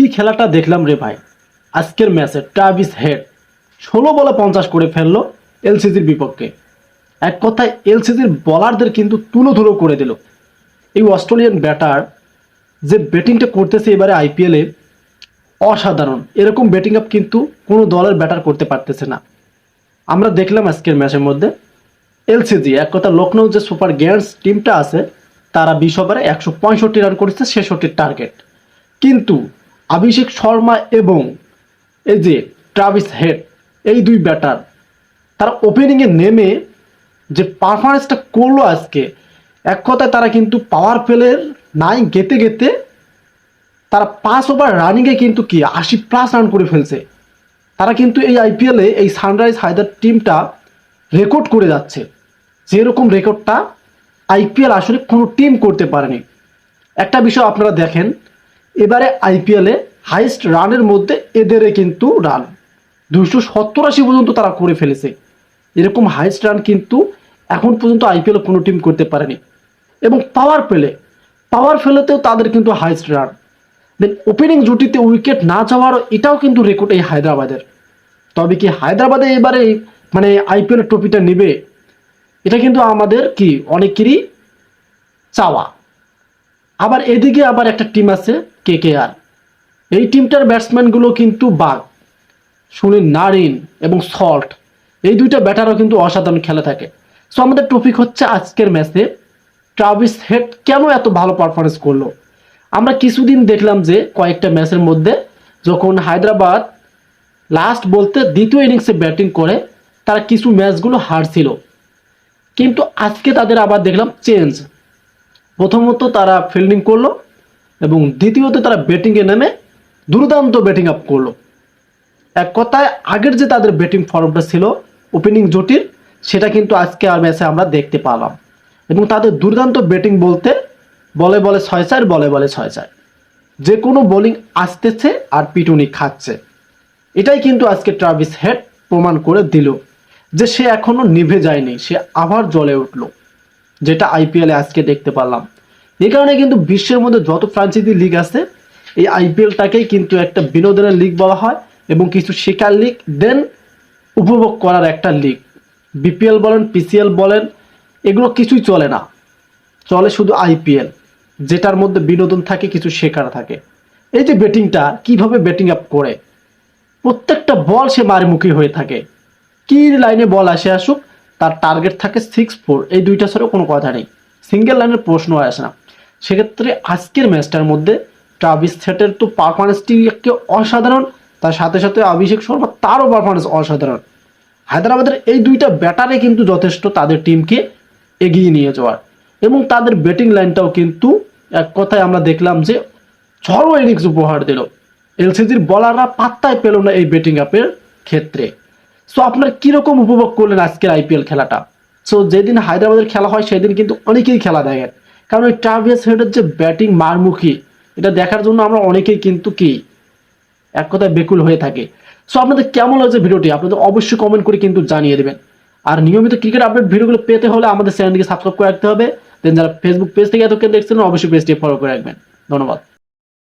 কি খেলাটা দেখলাম রে ভাই? আজকের ম্যাচে ট্রাভিস হেড ষোলো বলে পঞ্চাশ করে ফেলল এলসিজির বিপক্ষে। এক কথায় এলসিজির বলারদের কিন্তু তুলো ধুলো করে দিল। এই অস্ট্রেলিয়ান ব্যাটার যে ব্যাটিংটা করতেছে এবারে আইপিএলে অসাধারণ। এরকম ব্যাটিং আপ কিন্তু কোনো দলের ব্যাটার করতে পারতেছে না। আমরা দেখলাম আজকের ম্যাচের মধ্যে এলসিজি এক কথা লখনৌ যে সুপার গিয়ার্স টিমটা আছে, তারা বিশ ওভারে একশো পঁয়ষট্টি রান করেছে, ছেষট্টির টার্গেট কিন্তু অভিষেক শর্মা এবং এই যে ট্রাভিস হেড, এই দুই ব্যাটার, তারা ওপেনিংয়ে নেমে যে পারফরমেন্সটা করল আজকে, এক কথায় তারা কিন্তু পাওয়ার প্লের নাই গেতে গেতে তারা পাঁচ ওভার রানিংয়ে কিন্তু কি আশি প্লাস রান করে ফেলছে। তারা কিন্তু এই আইপিএলে এই সানরাইজ হায়দার টিমটা রেকর্ড করে যাচ্ছে। যেরকম রেকর্ডটা আইপিএল আসলে কোনো টিম করতে পারেনি। একটা বিষয় আপনারা দেখেন এবারে আইপিএলে হাইস্ট রানের মধ্যে এদের কিন্তু রান দুশো সত্তর আশি পর্যন্ত তারা করে ফেলেছে। এরকম হাইস্ট রান কিন্তু এখন পর্যন্ত আইপিএল কোনো টিম করতে পারেনি। এবং পাওয়ার প্লে পাওয়ার ফেলেতেও তাদের কিন্তু হাইস্ট রান দেন ওপেনিং জুটিতে উইকেট না যাওয়ারও এটাও কিন্তু রেকর্ড এই হায়দ্রাবাদের। তবে কি হায়দ্রাবাদে এবারে মানে আইপিএল ট্রফিটা নেবে, এটা কিন্তু আমাদের কি অনেকেরই চাওয়া। আবার এদিকে আবার একটা টিম আছে কে কে আর এই টিমটার ব্যাটসম্যানগুলো কিন্তু বাঘ সুনীল নারিন এবং সল্ট, এই দুইটা ব্যাটারও কিন্তু অসাধারণ খেলে থাকে। সো আমাদের টপিক হচ্ছে আজকের ম্যাচে ট্রাভিস হেড কেন এত ভালো পারফরমেন্স করল? আমরা কিছুদিন দেখলাম যে কয়েকটা ম্যাচের মধ্যে যখন হায়দ্রাবাদ লাস্ট বলতে দ্বিতীয় ইনিংসে ব্যাটিং করে, তারা কিছু ম্যাচগুলো হারছিল। কিন্তু আজকে তাদের আবার দেখলাম চেঞ্জ প্রথমত তারা ফিল্ডিং করল এবং দ্বিতীয়ত তারা ব্যাটিংয়ে নেমে দুর্দান্ত ব্যাটিং আপ করল। এক কথায়, আগের যে তাদের ব্যাটিং ফর্মটা ছিল ওপেনিং জুটির সেটা কিন্তু আজকে আর ম্যাচে আমরা দেখতে পেলাম এবং তাদের দুর্দান্ত ব্যাটিং বলতে বলে বলে ছয় চার, বলে বলে ছয় চার। যে কোনো বোলিং আসতেছে আর পিটুনি খাচ্ছে। এটাই কিন্তু আজকে ট্রাভিস হেড প্রমাণ করে দিল যে সে এখনও নিভে যায়নি, সে আবার জ্বলে উঠল, যেটা আইপিএলে আজকে দেখতে পারলাম। এই কারণে কিন্তু বিশ্বের মধ্যে যত ফ্রাঞ্চাইজি লিগ আছে, এই আইপিএলটাকেই কিন্তু একটা বিনোদনের লিগ বলা হয় এবং কিছু শেখার লিগ দেন উপভোগ করার একটা লিগ বিপিএল বলেন পিসিএল বলেন, এগুলো কিছুই চলে না। চলে শুধু আইপিএল যেটার মধ্যে বিনোদন থাকে, কিছু শেখার থাকে। এই যে ব্যাটিংটা কীভাবে ব্যাটিং আপ করে? প্রত্যেকটা বল সে মারিমুখী হয়ে থাকে। কি লাইনে বল আসে আসুক, তার টার্গেট থাকে সিক্স ফোর এই দুইটা ছাড়াও কোনো কথা নেই। সিঙ্গেল লাইনের প্রশ্ন আসে না। সেক্ষেত্রে আজকের ম্যাচটার মধ্যে ট্রাভিস সেটের তো পারফরমেন্সটি একটি অসাধারণ, তার সাথে সাথে অভিষেক শর্মা তারও পারফরমেন্স অসাধারণ। হায়দ্রাবাদের এই দুইটা ব্যাটারে কিন্তু যথেষ্ট তাদের টিমকে এগিয়ে নিয়ে যাওয়ার। এবং তাদের ব্যাটিং লাইনটাও কিন্তু এক কথায় আমরা দেখলাম যে ঝড়ো ইনিংস উপহার দিল। এলসিজির বলাররা পাত্তায় পেল না এই ব্যাটিং আপের ক্ষেত্রে। সো আপনার কীরকম উপভোগ করলেন আজকের আইপিএল খেলাটা? সো যেদিন হায়দ্রাবাদের খেলা হয়, সেদিন কিন্তু অনেকেই খেলা দেখেন। কারণ ওই ট্রাভিয়াস হেডের যে ব্যাটিং মারমুখী, এটা দেখার জন্য আমরা অনেকেই কিন্তু কি, এক কথায় বেকুল হয়ে থাকে। সো আপনাদের কেমন লাগছে ভিডিওটি? আপনাদের অবশ্যই কমেন্ট করে কিন্তু জানিয়ে দেবেন। আর নিয়মিত ক্রিকেট আপডেট ভিডিওগুলো পেতে হলে আমাদের চ্যানেলটিকে সাবস্ক্রাইব করে রাখতে হবে। দেন যারা ফেসবুক পেজ থেকে এতক্ষণ দেখছেন, অবশ্যই পেজটি ফলো করে রাখবেন। ধন্যবাদ।